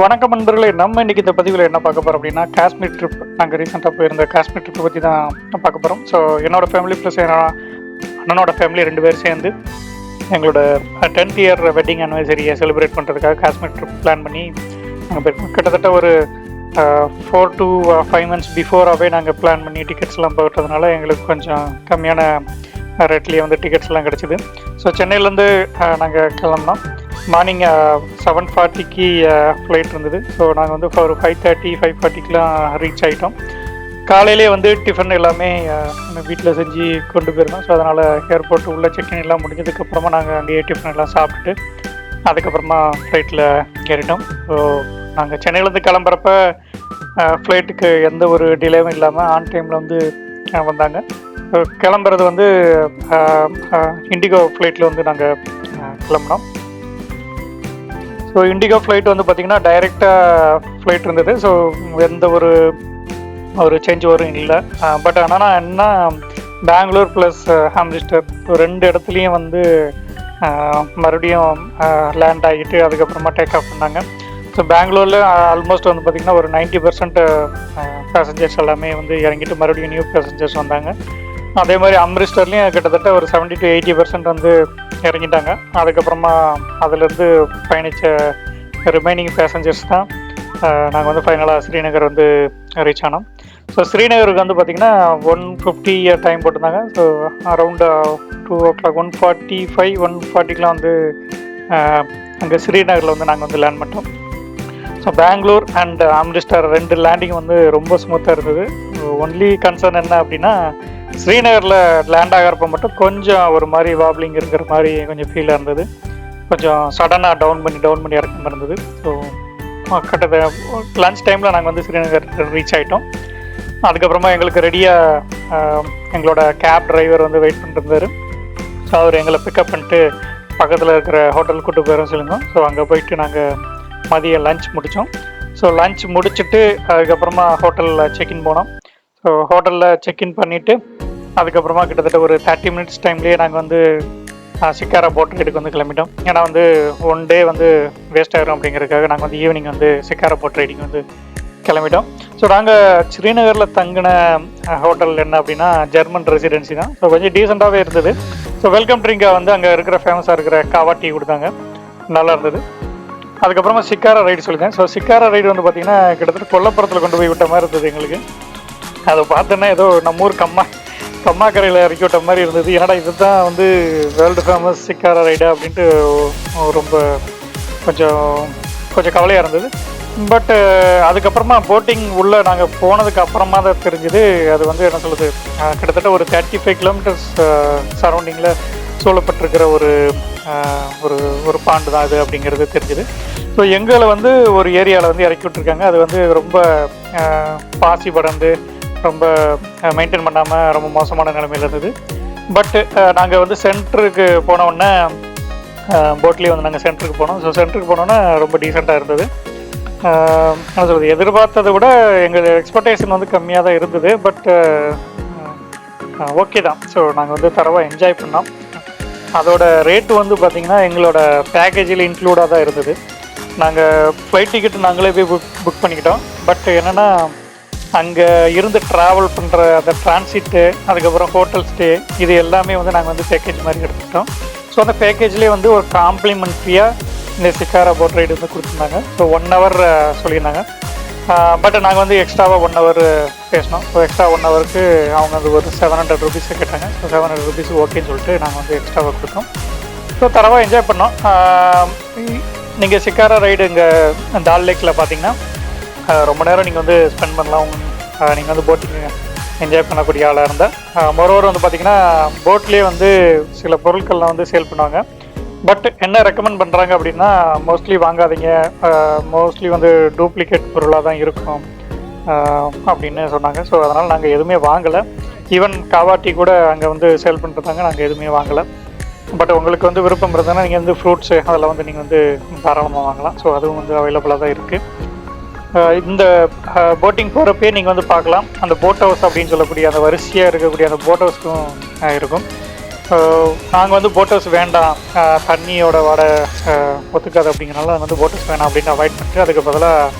வணக்கம் நண்பர்களே நம்ம இன்னைக்கு இந்த பதிவில் என்ன பார்க்க போறோம் அப்படின்னா காஷ்மீர் ட்ரிப் நாங்கள் ரீசெண்டாக போயிருந்த காஷ்மீர் ட்ரிப் பற்றி தான் பார்க்க போகிறோம் ஸோ என்னோட ஃபேமிலி ப்ளஸ் அண்ணனோட ஃபேமிலி ரெண்டு பேர் சேர்ந்து எங்களோட டென்த் இயர் வெட்டிங் அனிவர்சரியை செலிப்ரேட் பண்ணுறதுக்காக காஷ்மீர் ட்ரிப் பிளான் பண்ணி நாங்கள் போயிருக்கோம். கிட்டத்தட்ட ஒரு ஃபோர் டு ஃபைவ் மந்த்ஸ் பிஃபோராகவே நாங்கள் பிளான் பண்ணி டிக்கெட்ஸ்லாம் போட்டதுனால எங்களுக்கு கொஞ்சம் கம்மியான ரேட்லேயே வந்து டிக்கெட்ஸ்லாம் கிடச்சிது. ஸோ சென்னையிலேருந்து நாங்கள் கிளம்புனோம். மார்னிங் செவன் ஃபார்ட்டிக்கு ஃப்ளைட் இருந்தது. ஸோ நாங்கள் வந்து ஒரு ஃபைவ் தேர்ட்டி ஃபைவ் ஃபார்ட்டிக்கெலாம் ரீச் ஆகிட்டோம் காலையிலே வந்து டிஃபன் எல்லாமே வீட்டில் செஞ்சு கொண்டு போயிருந்தோம். ஸோ அதனால் ஏர்போர்ட் உள்ள செக்இன் எல்லாம் முடிஞ்சதுக்கப்புறமா நாங்கள் அங்கேயே டிஃபன் எல்லாம் சாப்பிட்டுட்டு அதுக்கப்புறமா ஃப்ளைட்டில் ஏறிட்டோம். ஸோ நாங்கள் சென்னையிலேருந்து கிளம்புறப்ப ஃப்ளைட்டுக்கு எந்த ஒரு டிலேவும் இல்லாமல் ஆன் டைமில் வந்து வந்தாங்க. ஸோ கிளம்புறது வந்து இண்டிகோ ஃப்ளைட்டில் வந்து நாங்கள் கிளம்பினோம். ஸோ இண்டிகோ ஃப்ளைட் வந்து பார்த்திங்கன்னா டைரெக்டாக ஃப்ளைட் இருந்தது. ஸோ எந்த ஒரு ஒரு சேஞ்ச் வரும் இல்லை. பட் ஆனால் என்ன பெங்களூர் ப்ளஸ் ஹாம்லிஸ்டர் ரெண்டு இடத்துலையும் வந்து மறுபடியும் லேண்ட் ஆகிட்டு அதுக்கப்புறமா டேக் ஆஃப் பண்ணாங்க. ஸோ பெங்களூரில் ஆல்மோஸ்ட் வந்து பார்த்திங்கன்னா ஒரு நைன்ட்டி பர்சன்ட் பேசஞ்சர்ஸ் எல்லாமே வந்து இறங்கிட்டு மறுபடியும் நியூ பேசஞ்சர்ஸ் வந்தாங்க. அதே மாதிரி அம்ரிஸ்டர்லேயும் கிட்டத்தட்ட ஒரு 70 டு எயிட்டி பர்சன்ட் வந்து இறங்கிட்டாங்க. அதுக்கப்புறமா அதுலேருந்து பயணித்த ரிமைனிங் பேசஞ்சர்ஸ் தான் நாங்கள் வந்து ஃபைனலாக ஸ்ரீநகர் வந்து ரீச் ஆனோம். ஸோ ஸ்ரீநகருக்கு வந்து பார்த்திங்கன்னா ஒன் ஃபிஃப்டி டைம் போட்டிருந்தாங்க. So around two o'clock one forty five one ஃபார்ட்டிக்கெலாம் வந்து அங்கே ஸ்ரீநகரில் வந்து நாங்கள் வந்து லேண்ட் பண்ணிட்டோம். ஸோ பெங்களூர் அண்ட் அம்ரிஸ்டர் ரெண்டு லேண்டிங் வந்து ரொம்ப ஸ்மூத்தாக இருந்தது. ஒன்லி கன்சர்ன் என்ன அப்படின்னா ஸ்ரீநகரில் லேண்ட் ஆகிறப்ப மட்டும் கொஞ்சம் ஒரு மாதிரி வாப்லிங் இருக்கிற மாதிரி கொஞ்சம் ஃபீலாக இருந்தது. கொஞ்சம் சடனாக டவுன் பண்ணி டவுன் பண்ணி இறக்க இருந்தது. ஸோ கிட்டத்தட்ட லஞ்ச் டைமில் நாங்கள் வந்து ஸ்ரீநகர் ரீச் ஆகிட்டோம் அதுக்கப்புறமா எங்களுக்கு ரெடியாக எங்களோட கேப் டிரைவர் வந்து வெயிட் பண்ணிட்டு இருந்தார். ஸோ அவர் எங்களை பிக்கப் பண்ணிட்டு பக்கத்தில் இருக்கிற ஹோட்டல் கூட்டு போயிடும் சொல்லுங்க ஸோ அங்கே போயிட்டு நாங்கள் மதியம் லஞ்ச் முடித்தோம் ஸோ லஞ்ச் முடிச்சுட்டு அதுக்கப்புறமா ஹோட்டலில் செக்இன் போனோம். ஸோ ஹோட்டலில் செக்இன் பண்ணிவிட்டு அதுக்கப்புறமா கிட்டத்தட்ட ஒரு தேர்ட்டி மினிட்ஸ் டைம்லேயே நாங்கள் வந்து சிக்காரா போட் ரைடுக்கு வந்து கிளம்பிட்டோம். ஏன்னா வந்து ஒன் டே வந்து வேஸ்ட் ஆகிரும் அப்படிங்கிறதுக்காக நாங்கள் வந்து ஈவினிங் வந்து சிக்காரா போட் ரைடிங் வந்து கிளம்பிட்டோம். ஸோ நாங்கள் ஸ்ரீநகரில் தங்கின ஹோட்டல் என்ன அப்படின்னா ஜெர்மன் ரெசிடென்சி தான். ஸோ கொஞ்சம் டீசெண்டாகவே இருந்தது. ஸோ வெல்கம் ட்ரிங்காக வந்து அங்கே இருக்கிற ஃபேமஸாக இருக்கிற காவா டீ கொடுத்தாங்க. நல்லா இருந்தது. அதுக்கப்புறமா சிக்காரா ரைடு சொல்லியிருந்தேன் ஸோ சிக்காரா ரைடு வந்து பார்த்திங்கன்னா கிட்டத்தட்ட கொல்லப்புறத்தில் கொண்டு போய் விட்ட மாதிரி இருந்தது எங்களுக்கு. அதை பார்த்தோன்னா ஏதோ நம்ம ஊர் கம்மா கம்மாக்கரையில் இறக்கி விட்ட மாதிரி இருந்தது. ஏன்னா இதுதான் வந்து வேர்ல்டு ஃபேமஸ் சிக்காரா ரைடு அப்படின்ட்டு ரொம்ப கொஞ்சம் கொஞ்சம் கவலையாக இருந்தது. பட்டு அதுக்கப்புறமா போட்டிங் உள்ளே நாங்கள் போனதுக்கு அப்புறமா தான் தெரிஞ்சுது. அது வந்து என்ன சொல்லுது கிட்டத்தட்ட ஒரு தேர்ட்டி ஃபைவ் கிலோமீட்டர்ஸ் சரௌண்டிங்கில் சூழப்பட்டிருக்கிற ஒரு ஒரு ஒரு பாண்டு தான் அது அப்படிங்கிறது தெரிஞ்சுது. ஸோ எங்களை வந்து ஒரு ஏரியாவில் வந்து இறக்கி விட்டுருக்காங்க. அது வந்து ரொம்ப பாசி படர்ந்து ரொம்ப மெயின்டைன் பண்ணாமல் ரொம்ப மோசமான நிலைமையில் இருந்தது. பட்டு நாங்கள் வந்து சென்டருக்கு போன உடனே போட்லேயே வந்து நாங்கள் சென்டருக்கு போனோம். ஸோ சென்டருக்கு போனோன்னே ரொம்ப டீசெண்டாக இருந்தது. என்ன சொல்கிறது எதிர்பார்த்ததை விட எங்கள் எக்ஸ்பெக்டேஷன் வந்து கம்மியாக தான் இருந்தது. பட் ஓகே தான். ஸோ நாங்கள் வந்து தரவாக என்ஜாய் பண்ணோம். அதோட ரேட்டு வந்து பார்த்திங்கன்னா எங்களோட பேக்கேஜில் இன்க்ளூடாக தான் இருந்தது. நாங்கள் ஃப்ளைட் டிக்கெட் நாங்களே போய் புக் புக் பண்ணிக்கிட்டோம். பட் என்னென்னா அங்கே இருந்து ட்ராவல் பண்ணுற அந்த டிரான்சிட்டு அதுக்கப்புறம் ஹோட்டல் ஸ்டே இது எல்லாமே வந்து நாங்கள் வந்து பேக்கேஜ் மாதிரி எடுத்துக்கிட்டோம். ஸோ அந்த பேக்கேஜ்லேயே வந்து ஒரு காம்ப்ளிமெண்ட்ரியாக இந்த சிக்காரா போட் ரைடு வந்து கொடுத்துருந்தாங்க. ஸோ ஒன் ஹவர் சொல்லியிருந்தாங்க. பட் நாங்கள் வந்து எக்ஸ்ட்ராவாக ஒன் ஹவர் பேசினோம். ஸோ எக்ஸ்ட்ரா ஒன் ஹவருக்கு அவங்க வந்து ஒரு செவன் ஹண்ட்ரட் ருபீஸை கேட்டாங்க. ஸோ செவன் ஹண்ட்ரட் ருபீஸ் ஓகேன்னு சொல்லிட்டு நாங்கள் வந்து எக்ஸ்ட்ராவாக கொடுத்தோம். ஸோ தரவாக என்ஜாய் பண்ணோம். நீங்கள் சிக்காரா ரைடு இங்கே டால் லேக்கில் பார்த்தீங்கன்னா ரொம்ப நேரம் நீங்கள் வந்து ஸ்பெண்ட் பண்ணலாம். நீங்கள் வந்து போட்டிங் என்ஜாய் பண்ணக்கூடிய ஆளாக இருந்தால் மொரோவர் வந்து பார்த்தீங்கன்னா போட்லேயே வந்து சில பொருட்கள்லாம் வந்து சேல் பண்ணுவாங்க. பட் என்ன ரெக்கமெண்ட் பண்ணுறாங்க அப்படின்னா மோஸ்ட்லி வாங்காதீங்க. மோஸ்ட்லி வந்து டூப்ளிகேட் பொருளாக தான் இருக்கும் அப்படின்னு சொன்னாங்க. ஸோ அதனால் நாங்கள் எதுவுமே வாங்கலை. ஈவன் காவாட்டி கூட அங்கே வந்து சேல் பண்ணுறதாங்க நாங்கள் எதுவுமே வாங்கலை. பட் உங்களுக்கு வந்து விருப்பம் இருந்ததுன்னா நீங்கள் வந்து ஃப்ரூட்ஸு அதெல்லாம் வந்து நீங்கள் வந்து தாராளமாக வாங்கலாம். ஸோ அதுவும் வந்து அவைலபிளாக தான் இருக்குது இந்த போட்டிங் போகிறப்பே நீங்கள் வந்து பார்க்கலாம். அந்த போட் ஹவுஸ் அப்படின்னு சொல்லக்கூடிய அந்த வரிசையாக இருக்கக்கூடிய அந்த போட் ஹவுஸ்க்கும் இருக்கும். நாங்கள் வந்து போட் ஹவுஸ் வேண்டாம். தண்ணியோட வடை ஒத்துக்காது அப்படிங்கிறனால வந்து வந்து ஹவுஸ் வேணாம் அப்படின்னு அவாய்ட் பண்ணிட்டு அதுக்கு பதிலாக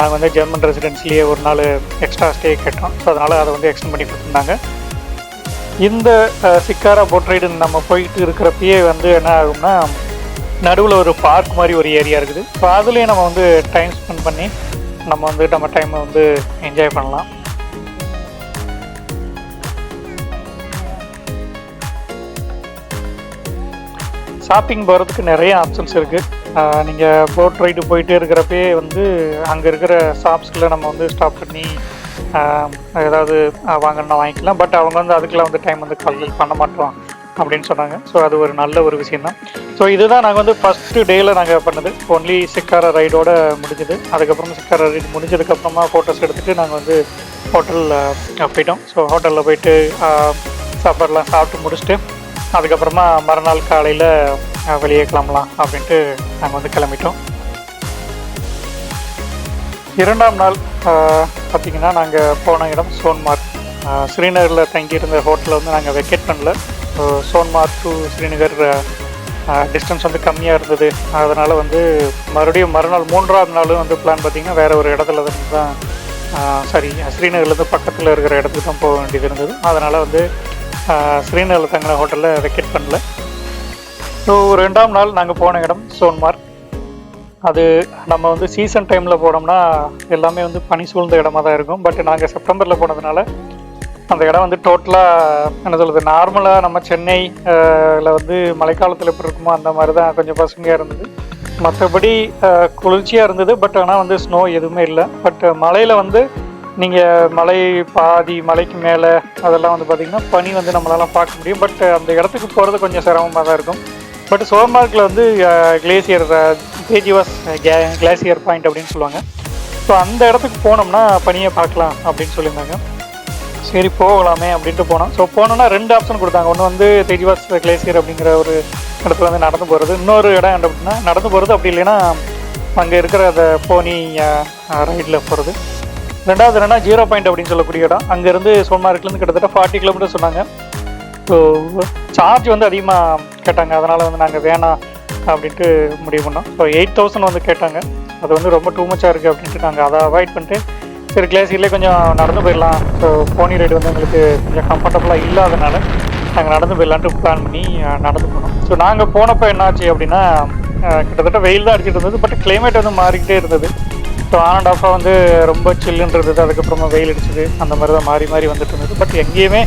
நாங்கள் வந்து ஜெர்மன் ரெசிடென்ஸ்லேயே ஒரு நாள் எக்ஸ்ட்ரா ஸ்டே கேட்டோம். ஸோ அதனால் அதை வந்து எக்ஸ்டெண்ட் பண்ணி கொடுத்துருந்தாங்க. இந்த சிக்காரா போட் ரைடு நம்ம போயிட்டு இருக்கிறப்பயே வந்து என்ன ஆகும்னா நடுவில் ஒரு பார்க் மாதிரி ஒரு ஏரியா இருக்குது. ஸோ அதுலேயும் நம்ம வந்து டைம் ஸ்பெண்ட் பண்ணி நம்ம வந்து நம்ம டைமை வந்து என்ஜாய் பண்ணலாம். ஷாப்பிங் போகிறதுக்கு நிறைய ஆப்ஷன்ஸ் இருக்குது நீங்கள் போட் ரைடு போயிட்டே இருக்கிறப்பே வந்து அங்கே இருக்கிற ஷாப்ஸில் நம்ம வந்து ஸ்டாப் பண்ணி ஏதாவது வாங்கணும்னா வாங்கிக்கலாம். பட் அவங்க வந்து அதுக்கெல்லாம் வந்து டைம் வந்து கால்குலேட் பண்ண மாட்டோம் அப்படின்னு சொன்னாங்க. ஸோ அது ஒரு நல்ல ஒரு விஷயம் தான் ஸோ இதுதான் நாங்கள் வந்து ஃபஸ்ட்டு டேயில் நாங்கள் பண்ணது. ஒன்லி சிக்கார ரைடோட முடிஞ்சது. அதுக்கப்புறம் சிக்கார ரைடு முடிஞ்சதுக்கப்புறமா ஃபோட்டோஸ் எடுத்துகிட்டு நாங்கள் வந்து ஹோட்டலில் போயிட்டோம். ஸோ ஹோட்டலில் போயிட்டு சாப்பாடெலாம் சாப்பிட்டு முடிச்சுட்டு அதுக்கப்புறமா மறுநாள் காலையில் வெளியே கிளம்பலாம் அப்படின்ட்டு நாங்கள் வந்து கிளம்பிட்டோம். இரண்டாம் நாள் பார்த்திங்கன்னா நாங்கள் போன இடம் சோன்மார்க். ஸ்ரீநகரில் தங்கியிருந்த ஹோட்டலில் வந்து நாங்கள் வெக்கேட் பண்ணல. So Sonmarg to Srinagar distance வந்து கம்மியாக இருந்தது. அதனால் வந்து மறுபடியும் மறுநாள் மூன்றாவது நாளும் வந்து பிளான் பார்த்திங்கன்னா வேறு ஒரு இடத்துல இருந்து தான் சாரி ஸ்ரீநகர்லேருந்து பக்கத்தில் இருக்கிற இடத்துக்கு தான் போக வேண்டியது இருந்தது. அதனால் வந்து ஸ்ரீநகரில் தங்கின ஹோட்டலில் வெக்கேட் பண்ணல. ஸோ ரெண்டாம் நாள் நாங்கள் போன இடம் சோன்மார்க். அது நம்ம வந்து சீசன் டைமில் போனோம்னா எல்லாமே வந்து பனி சூழ்ந்த இடமா தான் இருக்கும். பட் நாங்கள் செப்டம்பரில் போனதுனால அந்த இடம் வந்து டோட்டலாக என்ன சொல்கிறது நார்மலாக நம்ம சென்னையில் வந்து மழைக்காலத்தில் எப்படி இருக்குமோ அந்த மாதிரி தான் கொஞ்சம் பசுமையாக இருந்தது. மற்றபடி குளிர்ச்சியாக இருந்தது பட் ஆனால் வந்து ஸ்னோ எதுவுமே இல்லை. பட் மலையில் வந்து நீங்கள் மலை பாதி மலைக்கு மேலே அதெல்லாம் வந்து பார்த்திங்கன்னா பனி வந்து நம்மளால பார்க்க முடியும். பட் அந்த இடத்துக்கு போகிறது கொஞ்சம் சிரமமாக தான் இருக்கும். பட் சோமார்க்கில் வந்து கிளேசியர் தேஜிவாஸ் கிளேசியர் பாயிண்ட் அப்படின்னு சொல்லுவாங்க. ஸோ அந்த இடத்துக்கு போனோம்னா பனியை பார்க்கலாம் அப்படின்னு சொல்லியிருந்தாங்க. சரி போகலாமே அப்படின்ட்டு போனோம். ஸோ போனோம்னா ரெண்டு ஆப்ஷன் கொடுத்தாங்க. ஒன்று வந்து தெஜிவாஸ் கிளேசியர் அப்படிங்கிற ஒரு இடத்துல வந்து நடந்து போகிறது இன்னொரு இடம் என்ன அப்படின்னா நடந்து போகிறது அப்படி இல்லைன்னா அங்கே இருக்கிற அந்த போனி ரைடில் போகிறது ரெண்டாவது என்னன்னா ஜீரோ பாயிண்ட் அப்படின்னு சொல்லக்கூடிய இடம். அங்கேருந்து சோன்மார்க்லேருந்து கிட்டத்தட்ட ஃபார்ட்டி கிலோமீட்டர் சொன்னாங்க. ஸோ சார்ஜ் வந்து அதிகமாக கேட்டாங்க. அதனால் வந்து நாங்கள் வேணாம் அப்படின்ட்டு முடிவு பண்ணோம். ஸோ எயிட் தௌசண்ட் வந்து கேட்டாங்க. அது வந்து ரொம்ப டூ மச்சாக இருக்குது அப்படின்ட்டு நாங்கள் அதை அவாய்ட் பண்ணிட்டு சரி கிளேசியர்லேயே கொஞ்சம் நடந்து போயிடலாம். ஸோ போனி ரைடு வந்து எங்களுக்கு கொஞ்சம் கம்ஃபர்டபுளாக இல்லாதனால நாங்கள் நடந்து போயிடலான்ட்டு பிளான் பண்ணி நடந்து போனோம். ஸோ நாங்கள் போனப்போ என்னாச்சு அப்படின்னா கிட்டத்தட்ட வெயில் தான் அடிச்சிட்டு இருந்தது பட் கிளைமேட் வந்து மாறிக்கிட்டே இருந்தது. ஸோ ஆன் அண்ட் ஆஃபாக வந்து ரொம்ப சில்லுன்றது அதுக்கப்புறமா வெயில் அடிச்சது அந்த மாதிரி தான் மாறி மாறி வந்துட்டு இருந்தது. பட் எங்கேயுமே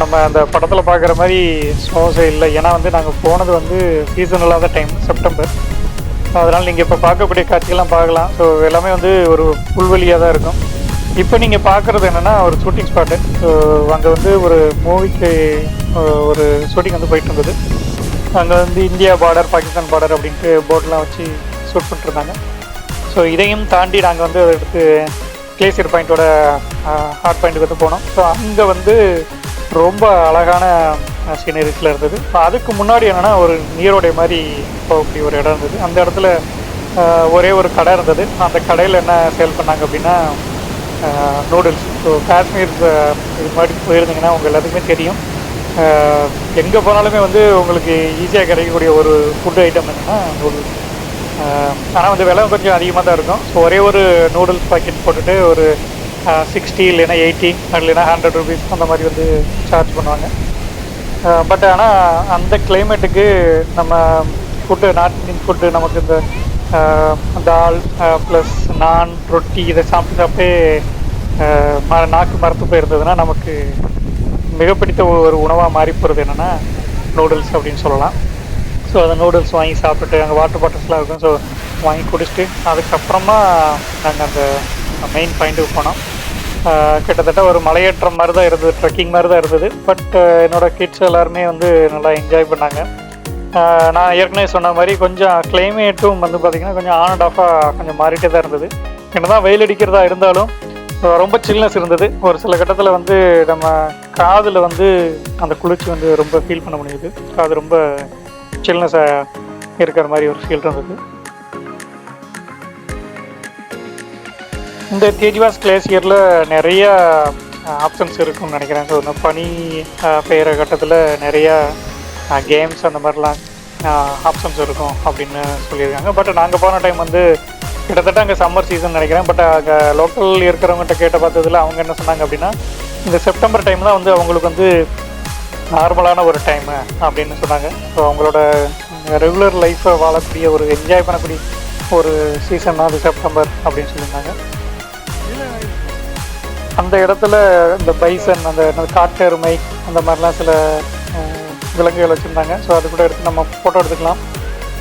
நம்ம அந்த படத்தில் பார்க்குற மாதிரி ஸ்னோஸே இல்லை. ஏன்னா வந்து நாங்கள் போனது வந்து சீசன் இல்லாத டைம் செப்டம்பர் அதனால் நீங்கள் இப்போ பார்க்கக்கூடிய காட்சிகள்லாம் பார்க்கலாம் ஸோ எல்லாமே வந்து ஒரு புல்வெளியாக தான் இருக்கும். இப்போ நீங்கள் பார்க்குறது என்னென்னா ஒரு ஷூட்டிங் ஸ்பாட்டு ஸோ அங்கே வந்து ஒரு மூவிக்கு ஒரு ஷூட்டிங் வந்து போயிட்டு இருந்தது. அங்கே வந்து இந்தியா பார்டர் பாகிஸ்தான் பார்டர் அப்படின்ட்டு போர்டெலாம் வச்சு ஷூட் பண்ணிட்டுருந்தாங்க ஸோ இதையும் தாண்டி நாங்கள் வந்து அதை எடுத்து கிளேசியர் பாயிண்ட்டோட ஹாட் பாயிண்ட்டுக்கு வந்து போனோம். ஸோ அங்கே வந்து ரொம்ப அழகான சீனரிஸில் இருந்தது. ஸோ அதுக்கு முன்னாடி என்னென்னா ஒரு நீரோடைய மாதிரி போகக்கூடிய ஒரு இடம் இருந்தது. அந்த இடத்துல ஒரே ஒரு கடை இருந்தது. அந்த கடையில் என்ன சேல் பண்ணாங்க அப்படின்னா நூடுல்ஸ் ஸோ காஷ்மீர் இது மாதிரி போயிருந்தீங்கன்னா உங்கள் எல்லாத்துக்குமே தெரியும். எங்கே போனாலுமே வந்து உங்களுக்கு ஈஸியாக கிடைக்கக்கூடிய ஒரு ஃபுட் ஐட்டம் என்னன்னா நூடுல்ஸ் ஆனால் வந்து விலை கொஞ்சம் அதிகமாக தான் இருக்கும். ஸோ ஒரே ஒரு நூடுல்ஸ் பாக்கெட் போட்டுட்டு ஒரு சிக்ஸ்டி இல்லைன்னா எயிட்டி இல்லைன்னா ஹண்ட்ரட் ருபீஸ் அந்த மாதிரி வந்து சார்ஜ் பண்ணுவாங்க. பட் ஆனால் அந்த கிளைமேட்டுக்கு நம்ம ஃபுட்டு நார்த் இந்தியன் ஃபுட்டு நமக்கு இந்த தால் ப்ளஸ் நான் ரொட்டி இதை சாப்பிட்டு சாப்பிட்டே ம நாக்கு மரத்து போயிருந்ததுன்னா நமக்கு மிக பிடித்த ஒரு உணவாக மாறி போகிறது என்னென்னா நூடுல்ஸ் அப்படின்னு சொல்லலாம். ஸோ அந்த நூடுல்ஸ் வாங்கி சாப்பிட்டுட்டு அங்கே வாட்டர் பாட்டில்ஸ்லாம் இருக்கும். ஸோ வாங்கி குடிச்சிட்டு அதுக்கப்புறமா நாங்கள் அந்த மெயின் பாயிண்ட்டுக்கு போனோம். கிட்டத்தட்ட ஒரு மலையேற்றம் மாதிரி தான் இருந்தது ட்ரெக்கிங் மாதிரி தான் இருந்தது. பட் என்னோட கிட்ஸ் எல்லாருமே வந்து நல்லா என்ஜாய் பண்ணாங்க. நான் ஏற்கனவே சொன்ன மாதிரி கொஞ்சம் கிளைமேட்டும் வந்து பார்த்திங்கன்னா கொஞ்சம் ஆன் அண்ட் ஆஃபாக கொஞ்சம் மாறிட்டே தான் இருந்தது. என்னதான் வெயில் அடிக்கிறதா இருந்தாலும் ரொம்ப சில்னஸ் இருந்தது. ஒரு சில கட்டத்தில் வந்து நம்ம காதில் வந்து அந்த குளிர்ச்சி வந்து ரொம்ப ஃபீல் பண்ண முடியுது. அது ரொம்ப சில்னஸாக இருக்கிற மாதிரி ஒரு ஃபீல் இருந்தது. இந்த தேஜ்வாஸ் கிளேசியரில் நிறையா ஆப்ஷன்ஸ் இருக்கும்னு நினைக்கிறேன். ஸோ இந்த பனி பெய்கிற கட்டத்தில் நிறையா கேம்ஸ் அந்த மாதிரிலாம் ஆப்ஷன்ஸ் இருக்கும் அப்படின்னு சொல்லியிருக்காங்க. பட் நாங்கள் போன டைம் வந்து கிட்டத்தட்ட அங்கே சம்மர் சீசன் நினைக்கிறேன். பட் அங்கே லோக்கல் இருக்கிறவங்ககிட்ட கேட்ட பார்த்ததுல அவங்க என்ன சொன்னாங்க அப்படின்னா இந்த செப்டம்பர் டைம் தான் வந்து அவங்களுக்கு வந்து நார்மலான ஒரு டைமு அப்படின்னு சொன்னாங்க. ஸோ அவங்களோட ரெகுலர் லைஃப்பை வாழக்கூடிய ஒரு என்ஜாய் பண்ணக்கூடிய ஒரு சீசன் தான் அது செப்டம்பர் அப்படின்னு சொல்லியிருந்தாங்க. அந்த இடத்துல இந்த பைசன் அந்த காட்டெருமை அந்த மாதிரிலாம் சில விலங்குகள் வச்சுருந்தாங்க. ஸோ அது கூட எடுத்து நம்ம ஃபோட்டோ எடுத்துக்கலாம்.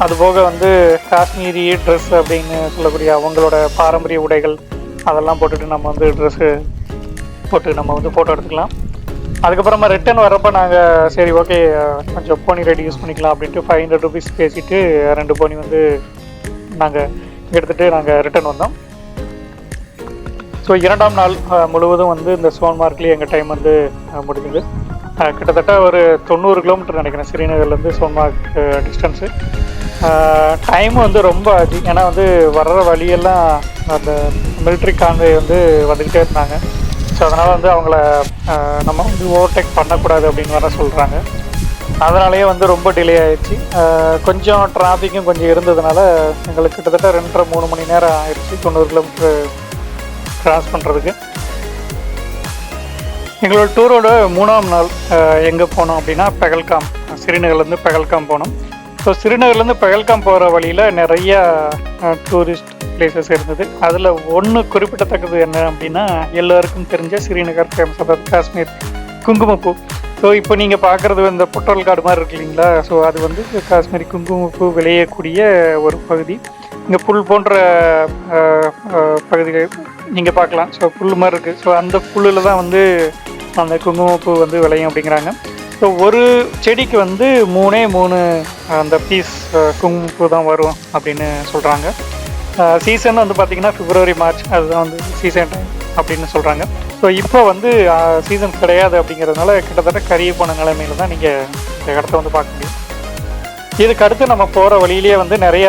அதுபோக வந்து காஷ்மீரி ட்ரெஸ் அப்படின்னு சொல்லக்கூடிய அவங்களோட பாரம்பரிய உடைகள் அதெல்லாம் போட்டுட்டு நம்ம வந்து ட்ரெஸ்ஸு போட்டு நம்ம வந்து ஃபோட்டோ எடுத்துக்கலாம். அதுக்கப்புறமா ரிட்டர்ன் வரப்போ நாங்கள் சரி ஓகே கொஞ்சம் போனி ரெடி யூஸ் பண்ணிக்கலாம் அப்படின்ட்டு ஃபைவ் ஹண்ட்ரட் ருபீஸ் பேசிட்டு ரெண்டு போனி வந்து நாங்கள் எடுத்துகிட்டு நாங்கள் ரிட்டர்ன் வந்தோம். ஸோ இரண்டாம் நாள் முழுவதும் வந்து இந்த சோன்மார்க்லேயே எங்கள் டைம் வந்து முடிஞ்சது முடிஞ்சுது. கிட்டத்தட்ட ஒரு தொண்ணூறு கிலோமீட்டர் நினைக்கிறேன் ஸ்ரீநகர்லேருந்து சோன்மார்க்கு டிஸ்டன்ஸு டைம் வந்து ரொம்ப அதிகம் ஏன்னா வந்து வர்ற வழியெல்லாம் அந்த மிலிட்ரி கான்வே வந்து வந்துக்கிட்டே இருந்தாங்க. ஸோ அதனால் வந்து அவங்கள நம்ம வந்து ஓவர்டேக் பண்ணக்கூடாது அப்படின்னு வர சொல்கிறாங்க அதனாலேயே வந்து ரொம்ப டிலே ஆயிடுச்சு. கொஞ்சம் டிராஃபிக்கும் கொஞ்சம் இருந்ததுனால எங்களுக்கு கிட்டத்தட்ட ரெண்டரை மூணு மணி நேரம் ஆயிடுச்சு தொண்ணூறு கிலோமீட்டர் கிராஸ் பண்ணுறதுக்கு எங்களோட டூரோட மூணாம் நாள் எங்கே போனோம் அப்படின்னா பெகல்காம் ஸ்ரீநகர்லேருந்து பெகல்காம் போனோம். ஸோ ஸ்ரீநகர்லேருந்து பெகல்காம் போகிற வழியில் நிறைய டூரிஸ்ட் பிளேசஸ் இருந்தது. அதில் ஒன்று குறிப்பிடத்தக்கது என்ன அப்படின்னா எல்லோருக்கும் தெரிஞ்ச ஸ்ரீநகர் ஃபேமஸ் அதாவது காஷ்மீர் குங்குமப்பூ. ஸோ இப்போ நீங்கள் பார்க்குறது இந்த பொட்டல் காடு மாதிரி இருக்கு இல்லைங்களா? ஸோ அது வந்து காஷ்மீரி குங்குமப்பூ விளையக்கூடிய ஒரு பகுதி. இங்கே புல் போன்ற பகுதிகள் நீங்கள் பார்க்கலாம். ஸோ புல் மாதிரி இருக்குது ஸோ அந்த புல்லில் தான் வந்து அந்த குங்குமப்பூ வந்து விளையும் அப்படிங்கிறாங்க. ஸோ ஒரு செடிக்கு வந்து மூணே மூணு அந்த பீஸ் குங்குமப்பூ தான் வரும் அப்படின்னு சொல்கிறாங்க சீசன் வந்து பார்த்திங்கன்னா பிப்ரவரி மார்ச் அதுதான் வந்து சீசன் டைம் அப்படின்னு சொல்கிறாங்க ஸோ இப்போ வந்து சீசன் கிடையாது அப்படிங்கிறதுனால கிட்டத்தட்ட கரிய போன நிலைமையில தான் நீங்கள் இந்த இடத்த வந்து பார்க்க முடியும். இதுக்கு அடுத்து நம்ம போகிற வழியிலேயே வந்து நிறைய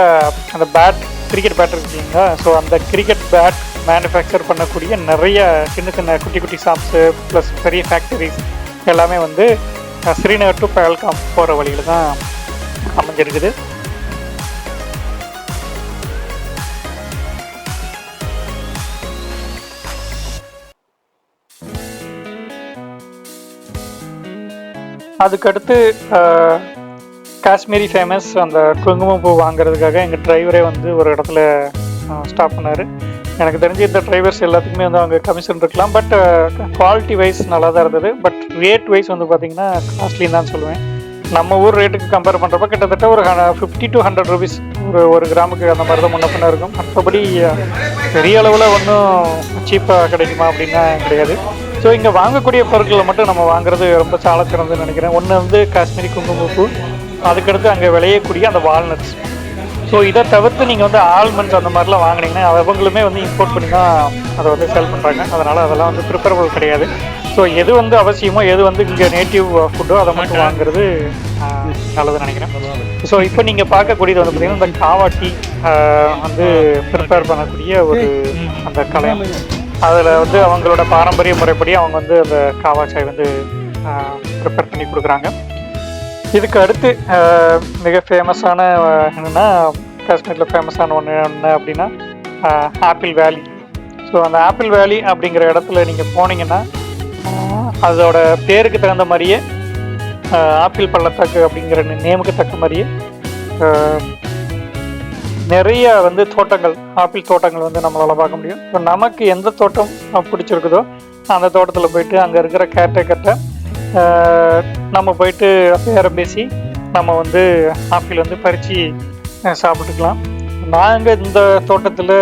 அந்த பேட் கிரிக்கெட் பேட் இருக்கு இல்லைங்களா? ஸோ அந்த கிரிக்கெட் பேட் மேனுஃபேக்சர் பண்ணக்கூடிய நிறைய சின்ன சின்ன குட்டி குட்டி ஷாப்ஸு ப்ளஸ் பெரிய ஃபேக்டரிஸ் எல்லாமே வந்து ஸ்ரீநகர் டு பகல்காம் போகிற வழியில் தான் அமைஞ்சிருக்குது. அதுக்கடுத்து காஷ்மீரி ஃபேமஸ் அந்த குங்குமப்பூ வாங்குறதுக்காக எங்கள் டிரைவரே வந்து ஒரு இடத்துல ஸ்டாப் பண்ணார். எனக்கு தெரிஞ்சு இந்த டிரைவர்ஸ் எல்லாத்துக்குமே வந்து அவங்க கமிஷன் இருக்கலாம். பட் குவாலிட்டி வைஸ் நல்லா தான் இருந்தது. பட் ரேட் வைஸ் வந்து பார்த்தீங்கன்னா காஸ்ட்லின்னு தான் சொல்லுவேன். நம்ம ஊர் ரேட்டுக்கு கம்பேர் பண்ணுறப்ப கிட்டத்தட்ட ஒரு ஃபிஃப்டி டு ஹண்ட்ரட் ருபீஸ் ஒரு ஒரு கிராமுக்கு அந்த மாதிரி தான் முன்ன பின்ன இருக்கும். மற்றபடி uh, பெரிய அளவில் ஒன்றும் சீப்பாக கிடைக்குமா அப்படின்னா கிடையாது. ஸோ இங்கே வாங்கக்கூடிய பொருட்களை மட்டும் நம்ம வாங்குறது ரொம்ப சாலச்சிறந்துன்னு நினைக்கிறேன். ஒன்று வந்து காஷ்மீரி குங்குமப்பூ. அதுக்கடுத்து அங்கே விளையக்கூடிய அந்த வால்நட்ஸ் ஸோ இதை தவிர்த்து நீங்கள் வந்து ஆல்மண்ட்ஸ் அந்த மாதிரிலாம் வாங்குனீங்கன்னா அவங்களுமே வந்து இம்போர்ட் பண்ணி தான் அதை வந்து செல் பண்ணுறாங்க அதனால் அதெல்லாம் வந்து ப்ரிப்பரபிள் கிடையாது. ஸோ எது வந்து அவசியமோ எது வந்து இங்கே நேட்டிவ் ஃபுட்டோ அதை மட்டும் வாங்குறது நல்லதுன்னு நினைக்கிறேன். ஸோ இப்போ நீங்கள் பார்க்கக்கூடியது வந்து பார்த்தீங்கன்னா இந்த காவா டீ வந்து ப்ரிப்பேர் பண்ணக்கூடிய ஒரு அந்த கலையம் அதில் வந்து அவங்களோட பாரம்பரிய முறைப்படி அவங்க வந்து அந்த காவா சாய் வந்து ப்ரிப்பேர் பண்ணி கொடுக்குறாங்க. இதுக்கு அடுத்து மிக ஃபேமஸான என்னென்னா காஷ்மீரில் ஃபேமஸான ஒன்று என்ன அப்படின்னா ஆப்பிள் வேலி ஸோ அந்த ஆப்பிள் வேலி அப்படிங்கிற இடத்துல நீங்கள் போனீங்கன்னா அதோட பேருக்கு தகுந்த மாதிரியே ஆப்பிள் பள்ளத்தாக்கு அப்படிங்கிற நேமுக்கு தக்க மாதிரியே நிறைய வந்து தோட்டங்கள் ஆப்பிள் தோட்டங்கள் வந்து நம்மளால் பார்க்க முடியும். ஸோ நமக்கு எந்த தோட்டம் பிடிச்சிருக்குதோ அந்த தோட்டத்தில் போயிட்டு அங்கே இருக்கிற கேட்டை நம்ம போயிட்டு பேரம் பேசி நம்ம வந்து ஆப்பிள் வந்து பறித்து சாப்பிட்டுக்கலாம். நாங்கள் இந்த தோட்டத்தில்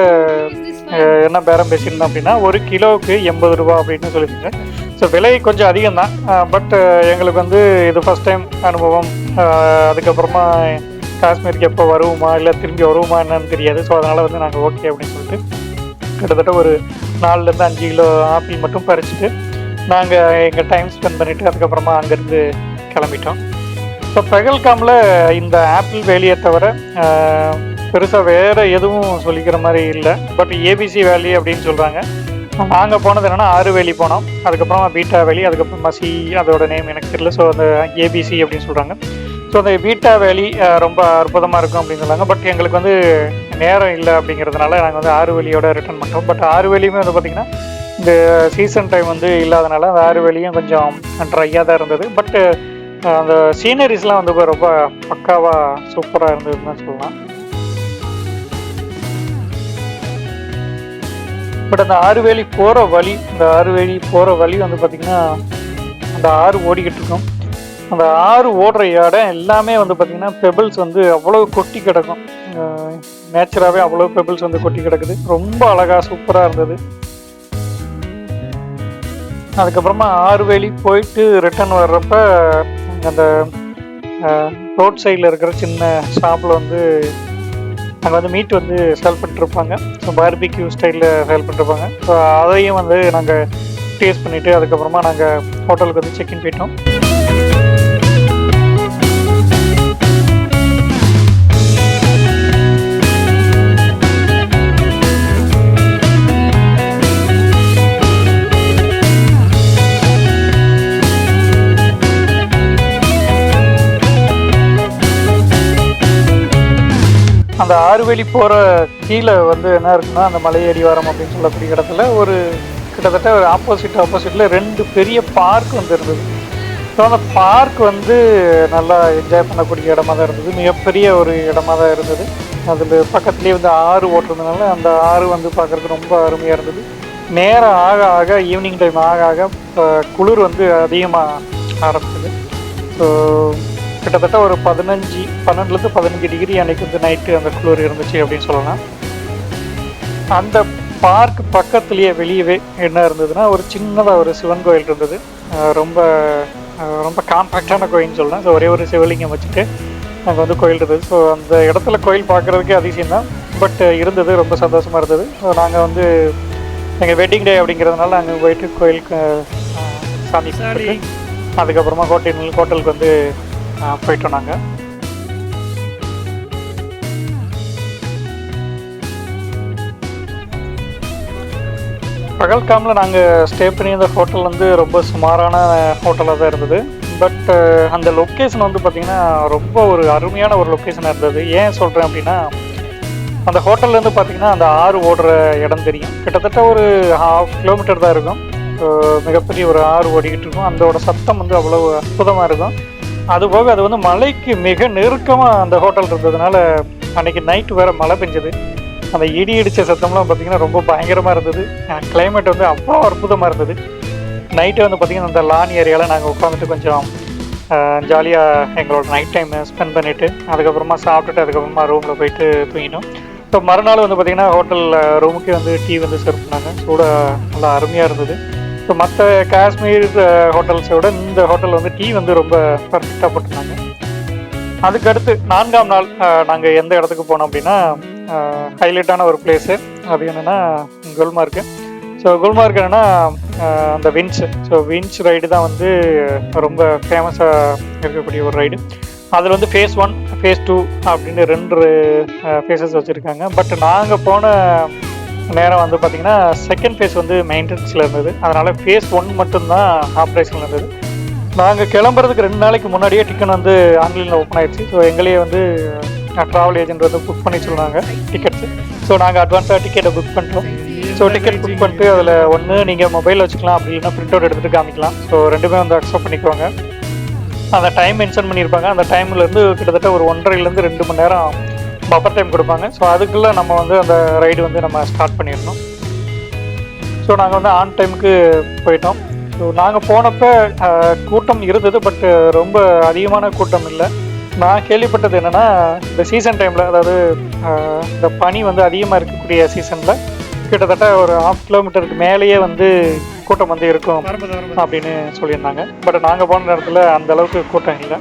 என்ன பேரம் பேசியிருந்தோம் அப்படின்னா ஒரு கிலோவுக்கு எண்பது ரூபா அப்படின்னு சொல்லியிருந்தேன் ஸோ விலை கொஞ்சம் அதிகம் தான் பட் எங்களுக்கு வந்து இது ஃபஸ்ட் டைம் அனுபவம். அதுக்கப்புறமா காஷ்மீருக்கு எப்போ வருவோமா இல்லை திரும்பி வருவோமா என்னன்னு தெரியாது. ஸோ அதனால் வந்து நாங்கள் ஓகே அப்படின்னு சொல்லிட்டு கிட்டத்தட்ட ஒரு நாலுலேருந்து அஞ்சு கிலோ ஆப்பிள் மட்டும் பறிச்சுட்டு நாங்கள் எங்கள் டைம் ஸ்பெண்ட் பண்ணிவிட்டு அதுக்கப்புறமா அங்கேருந்து கிளம்பிட்டோம். ஸோ பெகல்காமில் இந்த ஆப்பிள் வேலியை தவிர பெருசாக வேறு எதுவும் சொல்லிக்கிற மாதிரி இல்லை. பட் ஏபிசி வேலி அப்படின்னு சொல்கிறாங்க நாங்கள் போனது என்னென்னா ஆறு வேலி போனோம். அதுக்கப்புறமா பீட்டா வேலி அதுக்கப்புறமா சி அதோட நேம் எனக்கு தெரியல. ஸோ அந்த ஏபிசி அப்படின்னு சொல்கிறாங்க ஸோ அந்த பீட்டா வேலி ரொம்ப அற்புதமாக இருக்கும் அப்படின்னு சொன்னாங்க. பட் எங்களுக்கு வந்து நேரம் இல்லை அப்படிங்கிறதுனால நாங்கள் வந்து ஆறு வேலியோட ரிட்டர்ன் பண்ணிட்டோம். பட் ஆறு வேலியுமே வந்து பார்த்திங்கன்னா இந்த சீசன் டைம் வந்து இல்லாதனால வேறு வெளியும் கொஞ்சம் ட்ரையாக தான் இருந்தது. பட்டு அந்த சீனரிஸ்லாம் வந்து ரொம்ப பக்காவாக சூப்பராக இருந்ததுன்னு தான் சொல்லலாம். பட் அந்த ஆறு வேலி போகிற வழி இந்த ஆறு வேலி போகிற வழி வந்து பார்த்திங்கன்னா அந்த ஆறு ஓடிக்கிட்டு இருக்கும். அந்த ஆறு ஓடுற இடம் எல்லாமே வந்து பார்த்திங்கன்னா பெபிள்ஸ் வந்து அவ்வளோ கொட்டி கிடக்கும். நேச்சராகவே அவ்வளோ பெபிள்ஸ் வந்து கொட்டி கிடக்குது. ரொம்ப அழகாக சூப்பராக இருந்தது. அதுக்கப்புறமா ஆறு வேலி போயிட்டு ரிட்டர்ன் வர்றப்ப அந்த ரோட் சைடில் இருக்கிற சின்ன ஷாப்பில் வந்து அங்கே வந்து மீட் வந்து சேல் பண்ணிட்டுருப்பாங்க. ஸோ பார்பிக்யூ ஸ்டைலில் சேல் பண்ணிட்டுருப்பாங்க. ஸோ அதையும் வந்து நாங்கள் டேஸ்ட் பண்ணிவிட்டு அதுக்கப்புறமா நாங்கள் ஹோட்டலுக்கு வந்து செக்இன் போயிட்டோம். அந்த ஆறுவெளி போகிற கீழே வந்து என்ன இருக்குன்னா அந்த மலை அடிவாரம் அப்படின்னு சொல்லக்கூடிய இடத்துல ஒரு கிட்டத்தட்ட ஒரு ஆப்போசிட் ஆப்போசிட்டில் ரெண்டு பெரிய பார்க் வந்து இருந்தது. ஸோ அந்த பார்க் வந்து நல்லா என்ஜாய் பண்ணக்கூடிய இடமா தான் இருந்தது. மிகப்பெரிய ஒரு இடமா தான் இருந்தது. அதில் பக்கத்துலேயே வந்து ஆறு ஓட்டுறதுனால அந்த ஆறு வந்து பார்க்குறதுக்கு ரொம்ப அருமையாக இருந்தது. நேரம் ஆக ஆக ஈவினிங் டைம் ஆக ஆக குளிர் வந்து அதிகமாக ஆரம்பிச்சது. ஸோ கிட்டத்தட்ட ஒரு பதினஞ்சு பன்னெண்டுலேருந்து பதினஞ்சு டிகிரி அன்னைக்கு வந்து நைட்டு அந்த குளிர் இருந்துச்சு அப்படின்னு சொல்லலாம். அந்த பார்க் பக்கத்துலேயே வெளியவே என்ன இருந்ததுன்னா ஒரு சின்னதாக ஒரு சிவன் கோயில் இருந்தது. ரொம்ப ரொம்ப காம்பேக்டான கோயில்னு சொல்லலாம். ஸோ ஒரே ஒரு சிவலிங்கம் வச்சுட்டு அங்கே வந்து கோயில் இருந்தது. ஸோ அந்த இடத்துல கோயில் பார்க்குறதுக்கே அதிசயம் தான். பட் இருந்தது ரொம்ப சந்தோஷமாக இருந்தது. ஸோ நாங்கள் வந்து எங்கள் வெட்டிங் டே அப்படிங்கிறதுனால அங்கே போயிட்டு கோயிலுக்கு சாமி அதுக்கப்புறமா ஹோட்டல் ஹோட்டலுக்கு வந்து போயிட்டோம் நாங்கள் பகல்காமில் நாங்கள் ஸ்டே பண்ணியிருந்த ஹோட்டல் வந்து ரொம்ப சுமாரான ஹோட்டலாக தான் இருந்தது. பட் அந்த லொக்கேஷன் வந்து பார்த்திங்கன்னா ரொம்ப ஒரு அருமையான ஒரு லொக்கேஷனாக இருந்தது. ஏன் சொல்கிறேன் அப்படின்னா அந்த ஹோட்டல்லேருந்து பார்த்திங்கன்னா அந்த ஆறு ஓடுற இடம் தெரியும். கிட்டத்தட்ட ஒரு ஹாஃப் கிலோமீட்டர் தான் இருக்கும். மிகப்பெரிய ஒரு ஆறு ஓடிக்கிட்டு இருக்கும். அதோட சத்தம் வந்து அவ்வளோ அற்புதமாக இருக்கும். அதுபோக அது வந்து மலைக்கு மிக நெருக்கமாக அந்த ஹோட்டல் இருந்ததுனால அன்னைக்கு நைட்டு வேற மழை பெஞ்சது. அந்த இடி இடித்த சத்தம்லாம் பார்த்தீங்கன்னா ரொம்ப பயங்கரமாக இருந்தது. கிளைமேட் வந்து அவ்வளோ அற்புதமாக இருந்தது. நைட்டு வந்து பார்த்திங்கன்னா அந்த லான் ஏரியாவில் நாங்கள் உட்காந்துட்டு கொஞ்சம் ஜாலியாக எங்களோட நைட் டைம் ஸ்பெண்ட் பண்ணிவிட்டு அதுக்கப்புறமா சாப்பிட்டுட்டு அதுக்கப்புறமா ரூமில் போயிட்டு தூங்கினோம் ஸோ மறுநாள் வந்து பார்த்திங்கன்னா ஹோட்டலில் ரூமுக்கே வந்து டீ வந்து சர்வ் பண்ணாங்க. சூடாக நல்லா அருமையாக இருந்தது. ஸோ மற்ற காஷ்மீர் ஹோட்டல்ஸை விட இந்த ஹோட்டல் வந்து டீ வந்து ரொம்ப பர்ஃபெக்டாக போட்டிருந்தாங்க. அதுக்கடுத்து நான்காம் நாள் நாங்கள் எந்த இடத்துக்கு போனோம் அப்படின்னா ஹைலைட்டான ஒரு பிளேஸு அது என்னென்னா குல்மார்க்கு. ஸோ குல்மார்க் என்னென்னா அந்த வின்ச் ஸோ வின்ச் ரைடு தான் வந்து ரொம்ப ஃபேமஸாக இருக்கக்கூடிய ஒரு ரைடு அதில் வந்து ஃபேஸ் ஒன் ஃபேஸ் டூ அப்படின்னு ரெண்டு ஃபேஸஸ் வச்சுருக்காங்க. பட் நாங்கள் போன நேரம் வந்து பார்த்திங்கன்னா செகண்ட் ஃபேஸ் வந்து மெயின்டெனன்ஸில் இருந்தது. அதனால் ஃபேஸ் ஒன் மட்டும்தான் ஆப்ரேஷனில் இருந்தது. நாங்கள் கிளம்புறதுக்கு ரெண்டு நாளைக்கு முன்னாடியே டிக்கெட் வந்து ஆன்லைனில் ஓப்பன் ஆயிடுச்சு. ஸோ எங்களையே வந்து ட்ராவல் ஏஜென்ட் வந்து புக் பண்ணி சொன்னாங்க டிக்கெட்ஸு ஸோ நாங்கள் அட்வான்ஸாக டிக்கெட்டை புக் பண்ணிட்டோம் ஸோ டிக்கெட் புக் பண்ணிட்டு அதில் ஒன்று நீங்கள் மொபைல் வச்சுக்கலாம் அப்படி இல்லைன்னா பிரிண்ட் அவுட் எடுத்துகிட்டு காமிக்கலாம். ஸோ ரெண்டுமே வந்து அக்செப்ட் பண்ணிக்கோங்க அந்த டைம் மென்ஷன் பண்ணியிருப்பாங்க. அந்த டைம்லேருந்து கிட்டத்தட்ட ஒரு ஒன்றரைலேருந்து ரெண்டு மணி நேரம் பஃபர் டைம் கொடுப்பாங்க. ஸோ அதுக்குள்ளே நம்ம வந்து அந்த ரைடு வந்து நம்ம ஸ்டார்ட் பண்ணிடணும். ஸோ நாங்கள் வந்து ஆன் டைமுக்கு போயிட்டோம். ஸோ நாங்கள் போனப்போ கூட்டம் இருந்தது பட் ரொம்ப அதிகமான கூட்டம் இல்லை. நான் கேள்விப்பட்டது என்னென்னா இந்த சீசன் டைமில் அதாவது இந்த பனி வந்து அதிகமாக இருக்கக்கூடிய சீசனில் கிட்டத்தட்ட ஒரு ஹாஃப் கிலோமீட்டருக்கு மேலேயே வந்து கூட்டம் வந்து இருக்கும் அப்படின்னு சொல்லியிருந்தாங்க. பட் நாங்கள் போன நேரத்தில் அந்த அளவுக்கு கூட்டம் இல்லை.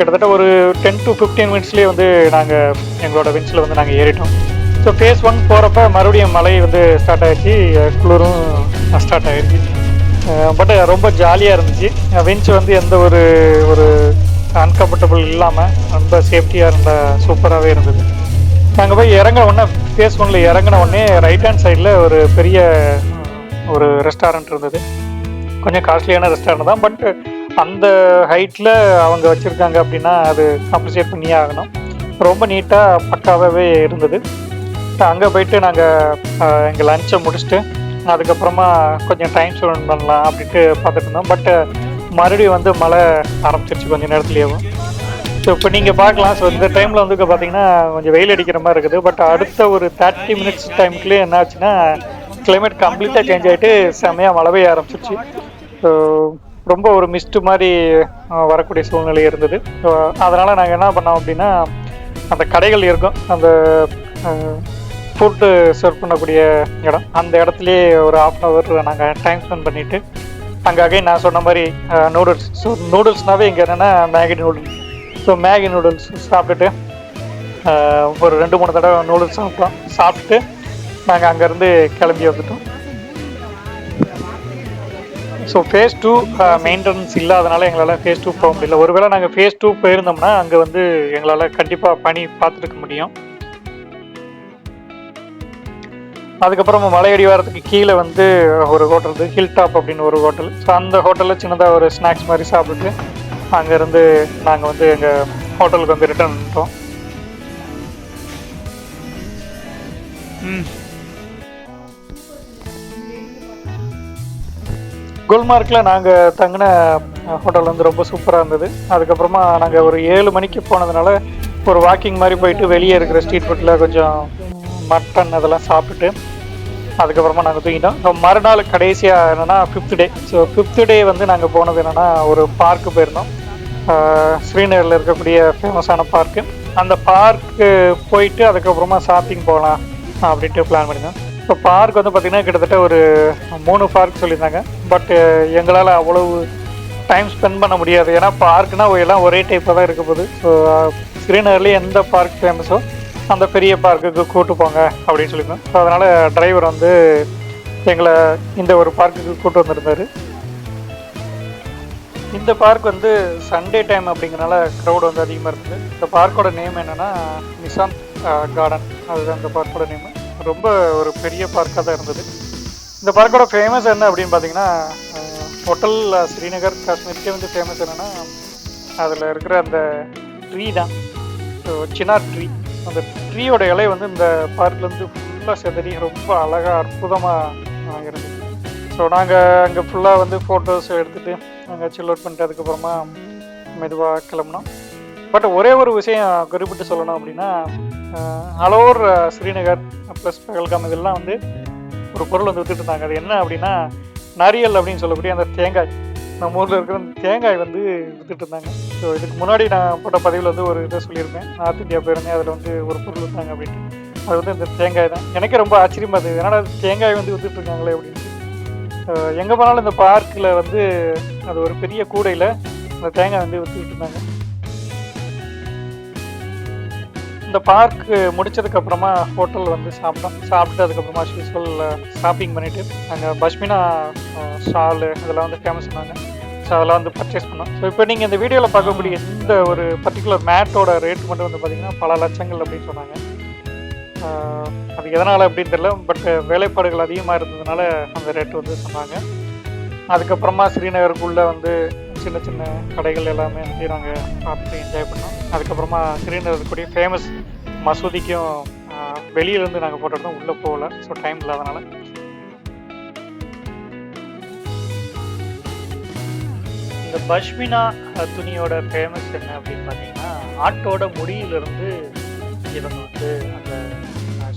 கிட்டத்தட்ட ஒரு டென் டு ஃபிஃப்டீன் மினிட்ஸ்லேயே வந்து நாங்கள் எங்களோட வின்ஸில் வந்து நாங்கள் ஏறிட்டோம். ஸோ ஃபேஸ் ஒன் போகிறப்ப மறுபடியும் மழை வந்து ஸ்டார்ட் ஆகிடுச்சு குளிரும் ஸ்டார்ட் ஆகிடுச்சு பட் ரொம்ப ஜாலியாக இருந்துச்சு. வின்ச் வந்து எந்த ஒரு ஒரு அன்கம்ஃபர்டபுள் இல்லாமல் ரொம்ப சேஃப்டியாக இருந்த சூப்பராகவே இருந்தது. நாங்கள் போய் இறங்கின உடனே ஃபேஸ் ஒன்ல இறங்கின உடனே ரைட் ஹேண்ட் சைடில் ஒரு பெரிய ஒரு ரெஸ்டாரண்ட் இருந்தது. கொஞ்சம் காஸ்ட்லியான ரெஸ்டாரண்ட் தான். பட் அந்த ஹைட்டில் அவங்க வச்சுருக்காங்க அப்படின்னா அது காம்பன்சேட் பண்ணியே ஆகணும். ரொம்ப நீட்டாக பக்காவாகவே இருந்தது. அங்கே போயிட்டு நாங்கள் எங்கள் லஞ்சை முடிச்சுட்டு அதுக்கப்புறமா கொஞ்சம் டைம் ஸ்பெண்ட் பண்ணலாம் அப்படின்ட்டு பார்த்துட்டு இருந்தோம். பட் மறுபடியும் வந்து மழை ஆரம்பிச்சிருச்சு கொஞ்சம் நேரத்துலேயும் ஸோ இப்போ நீங்கள் பார்க்கலாம். ஸோ இந்த டைமில் வந்து பார்த்தீங்கன்னா கொஞ்சம் வெயில் அடிக்கிற மாதிரி இருக்குது. பட் அடுத்த ஒரு தேர்ட்டி மினிட்ஸ் டைமுக்குள்ளே என்ன ஆச்சுன்னா கிளைமேட் கம்ப்ளீட்டாக சேஞ்ச் ஆகிட்டு செம்மையாக மழை பெய்ய ஆரம்பிச்சிருச்சு. ஸோ ரொம்ப ஒரு மிஸ்ட் மாதிரி வரக்கூடிய சூழ்நிலை இருந்தது. ஸோ அதனால் நாங்கள் என்ன பண்ணோம் அப்படின்னா அந்த கடைகள் இருக்கும். அந்த ஃபுட்டு சர்வ் பண்ணக்கூடிய இடம். அந்த இடத்துலையே ஒரு ஆஃப் ஹவர் நாங்கள் டைம் ஸ்பெண்ட் பண்ணிவிட்டு அங்கே அகைன் நான் சொன்ன மாதிரி நூடுல்ஸ் ஸோ நூடுல்ஸ்னாவே இங்கே என்னென்னா Maggi noodles so Maggi noodles சாப்பிட்டுட்டு ஒரு ரெண்டு மூணு தடவை நூடுல்ஸ் சாப்பிட்டோம். சாப்பிட்டுட்டு நாங்கள் அங்கேருந்து கிளம்பி வந்துட்டோம். ஸோ ஃபேஸ் டூ மெயின்டெனன்ஸ் இல்லாதனால எங்களால் ஃபேஸ் டூ போக முடியல. ஒருவேளை நாங்கள் ஃபேஸ் டூ போயிருந்தோம்னா அங்கே வந்து எங்களால் கண்டிப்பாக பனி பார்த்துருக்க முடியும். அதுக்கப்புறம் மலையடி வாரத்துக்கு கீழே வந்து ஒரு ஹோட்டல் இருக்குது ஹில் டாப் அப்படின்னு ஒரு ஹோட்டல் ஸோ அந்த ஹோட்டலில் சின்னதாக ஒரு ஸ்நாக்ஸ் மாதிரி சாப்பிட்டு அங்கேருந்து நாங்கள் வந்து எங்கள் ஹோட்டலுக்கு வந்து ரிட்டர்ன் பண்ணிட்டோம் ம். குல்மார்க்கில் நாங்கள் தங்கின ஹோட்டல் வந்து ரொம்ப சூப்பராக இருந்தது. அதுக்கப்புறமா நாங்கள் ஒரு ஏழு மணிக்கு போனதுனால ஒரு வாக்கிங் மாதிரி போயிட்டு வெளியே இருக்கிற ஸ்ட்ரீட் ஃபுட்டில் கொஞ்சம் மட்டன் அதெல்லாம் சாப்பிட்டுட்டு அதுக்கப்புறமா நாங்கள் தூங்கிட்டோம். ஸோ மறுநாள் கடைசியாக என்னென்னா fifth day so fifth day வந்து நாங்கள் போனது என்னென்னா ஒரு பார்க்கு போயிருந்தோம். ஸ்ரீநகரில் இருக்கக்கூடிய ஃபேமஸான பார்க்கு அந்த பார்க்கு போயிட்டு அதுக்கப்புறமா ஷாப்பிங் போகலாம் அப்படின்ட்டு பிளான் பண்ணியிருந்தோம். இப்போ பார்க் வந்து பார்த்திங்கன்னா கிட்டத்தட்ட ஒரு மூணு பார்க் சொல்லியிருந்தாங்க. பட் எங்களால் அவ்வளவு டைம் ஸ்பெண்ட் பண்ண முடியாது. ஏன்னா பார்க்னால் எல்லாம் ஒரே டைப்பாக தான் இருக்க போகுது. ஸோ ஸ்ரீநகர்லேயே எந்த பார்க் ஃபேமஸோ அந்த பெரிய பார்க்குக்கு கூட்டு போங்க அப்படின்னு சொல்லியிருந்தோம். ஸோ அதனால் டிரைவர் வந்து எங்களை இந்த ஒரு பார்க்குக்கு கூட்டு வந்திருந்தாரு. இந்த பார்க் வந்து சண்டே டைம் அப்படிங்கிறனால க்ரௌட் வந்து அதிகமாக இருக்குது இந்த பார்க்கோட நேம் என்னென்னா நிசாந்த் கார்டன் அதுதான் இந்த பார்க்கோட நேம் ரொம்ப ஒரு பெரிய பார்க்காக தான் இருந்தது. இந்த பார்க்கோட ஃபேமஸ் என்ன அப்படின்னு பார்த்தீங்கன்னா ஹோட்டல் ஸ்ரீநகர் காஷ்மீருக்கே வந்து ஃபேமஸ் என்னென்னா அதில் இருக்கிற அந்த ட்ரீ தான். ஸோ சினார் ட்ரீ அந்த ட்ரீயோட இலை வந்து இந்த பார்க்லேருந்து ஃபுல்லாக செதறி ரொம்ப அழகாக அற்புதமாக இருந்தது. ஸோ நாங்கள் அங்கே ஃபுல்லாக வந்து ஃபோட்டோஸ் எடுத்துகிட்டு நாங்கள் சில் அவுட் பண்ணிட்டு அதுக்கப்புறமா மெதுவாக கிளம்புனோம். பட் ஒரே ஒரு விஷயம் குறிப்பிட்டு சொல்லணும் அப்படின்னா அலோர் ஸ்ரீநகர் ப்ளஸ் பகல்காம் இதெல்லாம் வந்து ஒரு பொருள் வந்து வித்துட்டு இருந்தாங்க. அது என்ன அப்படின்னா நாரியல் அப்படின்னு சொல்லக்கூடிய அந்த தேங்காய். நம்ம ஊரில் இருக்கிற அந்த தேங்காய் வந்து வித்துட்டு இருந்தாங்க. ஸோ இதுக்கு முன்னாடி நான் போட்ட பதிவில் வந்து ஒரு இதை சொல்லியிருப்பேன் நார்த் இந்தியா போயிருந்தேன் அதில் வந்து ஒரு பொருள் வித்தாங்க அப்படின்ட்டு. அது வந்து இந்த தேங்காய் தான். எனக்கே ரொம்ப ஆச்சரியமா இருந்தது. என்னடா தேங்காய் வந்து வித்துட்டு இருக்காங்களே அப்படின்ட்டு. எங்கே போனாலும் இந்த பார்க்கில் வந்து அது ஒரு பெரிய கூடையில் அந்த தேங்காய் வந்து வித்துக்கிட்டு இருந்தாங்க. இந்த பார்க் முடிச்சதுக்கு அப்புறமா ஹோட்டல் வந்து சாப்பிட்டோம். சாப்பிட்டு அதுக்கப்புறமா யூஸ்வல் ஷாப்பிங் பண்ணிட்டு அங்கே பஷ்மினா ஷாலு இதெல்லாம் வந்து ஃபேமஸ் சொன்னாங்க. ஸோ அதெல்லாம் வந்து பர்ச்சேஸ் பண்ணோம். ஸோ இப்போ நீங்கள் இந்த வீடியோவில் பார்க்கக்கூடிய இந்த ஒரு பர்டிகுலர் மேட்டோட ரேட் மட்டும் வந்து பார்த்திங்கன்னா பல லட்சங்கள் அப்படின்னு சொன்னாங்க. அது எதனால் அப்படின்னு தெரியல பட் வேலைப்பாடுகள் அதிகமாக இருந்ததுனால அந்த ரேட் வந்து சொன்னாங்க. அதுக்கப்புறமா ஸ்ரீநகருக்குள்ளே வந்து சின்ன சின்ன கடைகள் எல்லாமே வந்து நாங்கள் பார்த்து என்ஜாய் பண்ணோம். அதுக்கப்புறமா ஸ்ரீநகர் இருக்கக்கூடிய ஃபேமஸ் மசூதிக்கும் வெளியிலேருந்து நாங்கள் போட்டோம் உள்ளே போகல. ஸோ டைம் இல்லாதனால. இந்த பஷ்மினா துணியோட ஃபேமஸ் என்ன அப்படின்னு பார்த்தீங்கன்னா ஆட்டோட முடியிலிருந்து இவங்க வந்து அந்த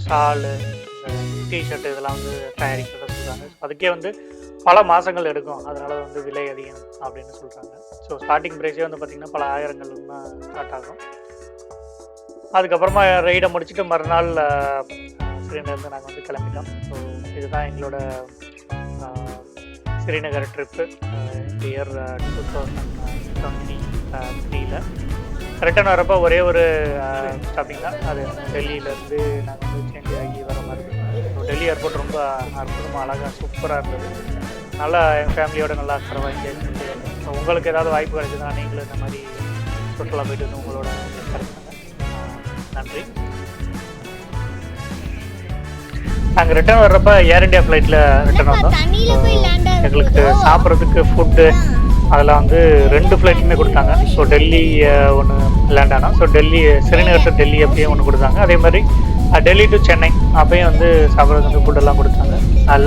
ஷாலு டிஷர்ட் இதெல்லாம் வந்து தயாரிக்கிறத சொல்கிறாங்க அதுக்கே வந்து பல மாதங்கள் எடுக்கும். அதனால வந்து விலை அதிகம் அப்படின்னு சொல்கிறாங்க ஸோ ஸ்டார்டிங் ப்ரைஸே வந்து பார்த்திங்கன்னா பல ஆயிரங்கள் தான் ஸ்டார்ட் ஆகும். அதுக்கப்புறமா ரைடை முடிச்சுட்டு மறுநாள் ஸ்ரீநகர்ந்து நாங்கள் வந்து கிளம்பிட்டோம். ஸோ இதுதான் எங்களோட ஸ்ரீநகர் ட்ரிப்பு இந்த இயர் டூ தௌசண்ட் டுவெண்ட்டி த்ரீல ரிட்டர்ன் வரப்போ ஒரே ஒரு ஸ்டாப்பிங் தான். அது டெல்லியிலேருந்து நாங்கள் வந்து சேஞ்ச் ஆகி வர மாதிரி டெல்லி ஏர்போர்ட் ரொம்ப அற்புதமாக அழகாக சூப்பராக இருந்தது. நல்லா என் ஃபேமிலியோட நல்லா அக்கறவாக என்ஜாய் பண்ணிட்டு. ஸோ உங்களுக்கு ஏதாவது வாய்ப்பு கிடைச்சதுன்னா நீங்களும் இந்த மாதிரி சுற்றுலா போயிட்டு வந்து உங்களோட நன்றி. நாங்கள் ரிட்டர்ன் வர்றப்ப ஏர் இந்தியா ஃப்ளைட்டில் ரிட்டர்ன் வந்தோம். எங்களுக்கு சாப்பிட்றதுக்கு ஃபுட்டு அதில் வந்து ரெண்டு ஃப்ளைட்டுமே கொடுத்தாங்க. ஸோ டெல்லி ஒன்று லேண்ட் ஆனால் ஸோ டெல்லி ஸ்ரீநகர் டு டெல்லி அப்பயும் ஒன்று கொடுத்தாங்க. அதே மாதிரி டெல்லி டு சென்னை அப்பயும் வந்து சாப்பிட்றதுக்கு ஃபுட்டெல்லாம் கொடுத்தாங்க.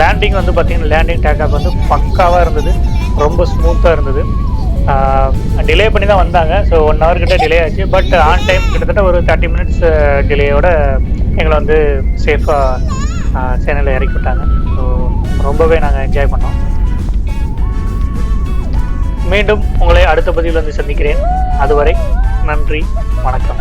லேண்டிங் வந்து பார்த்தீங்கன்னா லேண்டிங் டேக் வந்து பக்காவாக இருந்தது. ரொம்ப ஸ்மூத்தாக இருந்தது. டிலே பண்ணி தான் வந்தாங்க. ஸோ ஒன் ஹவர் கிட்ட டிலே ஆச்சு. பட் ஆன் டைம் கிட்டத்தட்ட ஒரு தேர்ட்டி மினிட்ஸ் டிலேயோட எங்களை வந்து சேஃபாக சென்னையில் இறக்கி விட்டாங்க. ஸோ ரொம்பவே நாங்கள் என்ஜாய் பண்ணோம். மீண்டும் உங்களை அடுத்த பதிவில் வந்து சந்திக்கிறேன். அதுவரை நன்றி வணக்கம்.